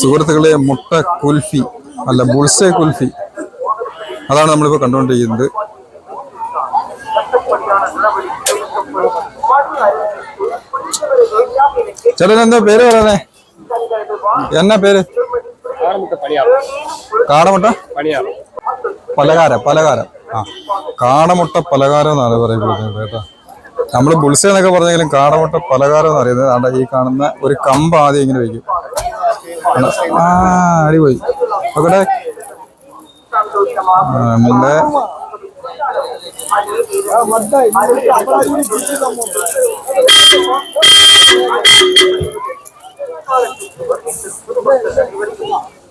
സുഹൃത്തുക്കളെ മുട്ട കുൽഫി അല്ല ബുൾസെ കുൽഫി. അതാണ് നമ്മളിപ്പോൾ കണ്ടുകൊണ്ടിരിക്കുന്നത്. ചേട്ടൻ എന്താ പേര് പറയണേ? എന്നാ പേര്? കാടമുട്ട പണിയാറ്. കാടമുട്ട? പണിയാറ്. പലകാരം പലകാരം ആ കാണമുട്ട പലകാരം എന്നാണ് പറയപ്പെടുന്നത് കേട്ടോ. നമ്മൾ ബുൾസ എന്നൊക്കെ പറഞ്ഞെങ്കിലും കാണമുട്ട പലകാരം എന്ന് അറിയുന്നത് ആണ്ട ഈ കാണുന്ന ഒരു കമ്പ് ആദ്യം ഇങ്ങനെ വയ്ക്കും. ആ അടിപോയി നോക്കട്ടെ നമ്മുടെ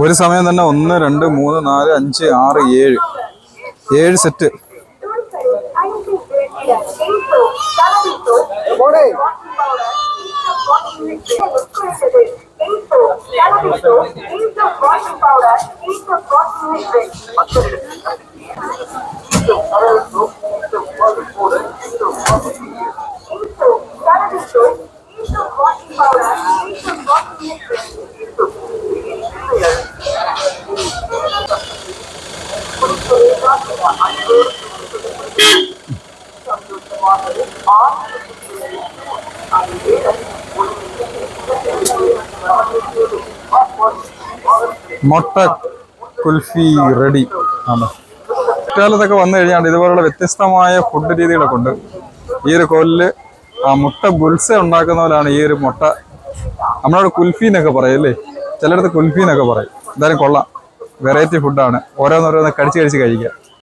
ഒരു സമയം തന്നെ ഒന്ന് രണ്ട് മൂന്ന് നാല് അഞ്ച് ആറ് ഏഴ്. ഏഴ് സെറ്റ് മുട്ട കുൽഫി റെഡി. ആണ്? കുട്ടികാലത്തൊക്കെ വന്നു കഴിഞ്ഞാൽ ഇതുപോലുള്ള വ്യത്യസ്തമായ ഫുഡ് രീതികളൊക്കെ ഉണ്ട്. ഈ ഒരു കോലിൽ മുട്ട ബുൽസ ഉണ്ടാക്കുന്നവരാണ് ഈ ഒരു മുട്ട. നമ്മളവിടെ കുൽഫി എന്നൊക്കെ പറയും അല്ലേ? ചിലയിടത്ത് കുൽഫി എന്നൊക്കെ പറയും. എന്തായാലും കൊള്ളാം. വെറൈറ്റി ഫുഡാണ് ഓരോന്നോരോന്ന് കടിച്ച് കടിച്ച് കഴിക്കുക